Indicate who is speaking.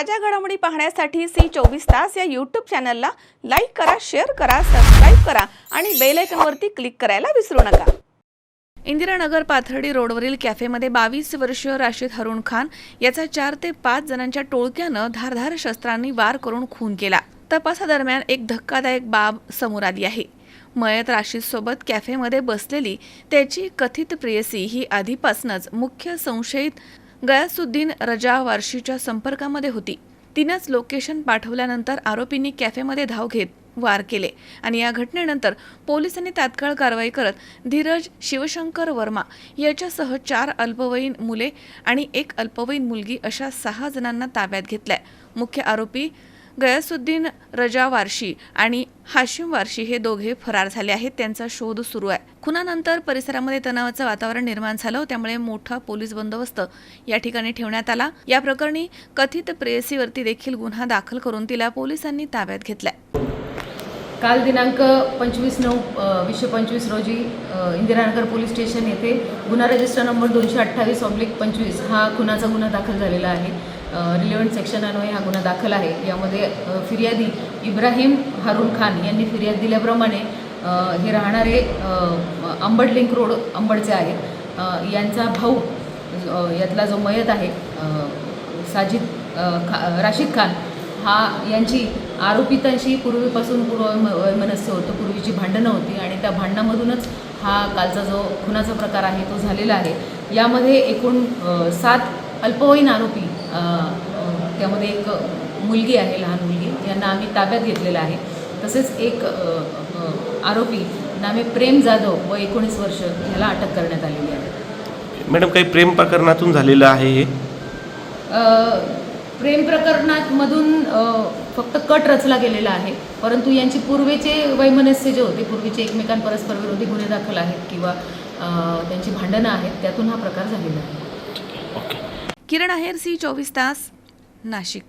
Speaker 1: ताज्या घडामोडी पाहण्यासाठी सी चोवीस तास या यूट्यूब चॅनलला लाईक करा शेअर करा सबस्क्राईब करा आणि बेल आयकॉनवरती क्लिक करायला विसरू नका. इंदिरानगर पाथर्डी रोडवरील कॅफेमध्ये बावीस वर्षीय राशीद हरुण खान याचा चार ते पाच जणांच्या टोळक्यानं धारधार शस्त्रांनी वार करून खून केला. तपासादरम्यान एक धक्कादायक बाब समोर आली आहे. मयत राशीदसोबत कॅफेमध्ये बसलेली त्याची कथित प्रेयसी ही आधीपासूनच मुख्य संशयित गयासुद्दीन रजा वारशीच्या संपर्कामध्ये होती. तिनंच लोकेशन पाठवल्यानंतर आरोपींनी कॅफेमध्ये धाव घेत वार केले आणि या घटनेनंतर पोलिसांनी तात्काळ कारवाई करत धीरज शिवशंकर वर्मा याच्यासह चार अल्पवयीन मुले आणि एक अल्पवयीन मुलगी अशा सहा जणांना ताब्यात घेतल्या. मुख्य आरोपी गयासुद्दीन रजा वारशी आणि हाशिम वारशी हे दोघे फरार झाले आहेत. त्यांचा शोध सुरू आहे. खुनानंतर परिसरामध्ये तणावाचं वातावरण निर्माण झालं त्यामुळे मोठा पोलीस बंदोबस्त या ठिकाणी ठेवण्यात आला. या प्रकरणी कथित प्रेयसीवरती देखील गुन्हा दाखल करून तिला पोलिसांनी ताब्यात घेतलाय.
Speaker 2: काल दिनांक पंचवीस नऊ वीसशे पंचवीस रोजी इंदिरानगर पोलीस स्टेशन येथे गुन्हा रजिस्टर नंबर दोनशे अठ्ठावीस ऑब्लिक पंचवीस हा खुनाचा गुन्हा दाखल झालेला आहे. रिलेवंट सेक्शन अन्वये हा गुन्हा दाखल आहे. यामध्ये फिर्यादी इब्राहिम हारून खान यांनी फिर्याद दिल्याप्रमाणे हे राहणारे अंबड लिंक रोड अंबडचे आहेत. यांचा भाऊ यातला जो मयत आहे साजिद खा राशीद खान हा यांची आरोपितांशी पूर्वीपासून पूर्वमनस्य होतं पूर्वीची भांडणं होती आणि त्या भांडणामधूनच हा कालचा जो खुनाचा प्रकार आहे तो झालेला आहे. यामध्ये एकूण सात अल्पवयीन आरोपी त्यामध्ये एक मुलगी आहे लहान मुलगी. यांना आम्ही ताब्यात घेतलेलं आहे. तसेच एक आरोपी नामे प्रेम जाधव व एकोणीस वर्ष ह्याला अटक करण्यात आलेली आहे.
Speaker 3: मॅडम काही प्रेम प्रकरणातून झालेलं आहे हे?
Speaker 2: प्रेम प्रकरणामधून फक्त कट रचला गेलेला आहे. परंतु यांची पूर्वीचे वैमनस्य जे होते पूर्वीचे एकमेकां परस्पर विरोधी गुन्हे दाखल आहेत किंवा त्यांची भांडणं आहेत त्यातून हा प्रकार झालेला आहे.
Speaker 1: किरण आहेर सी चोवीस तास नाशिक.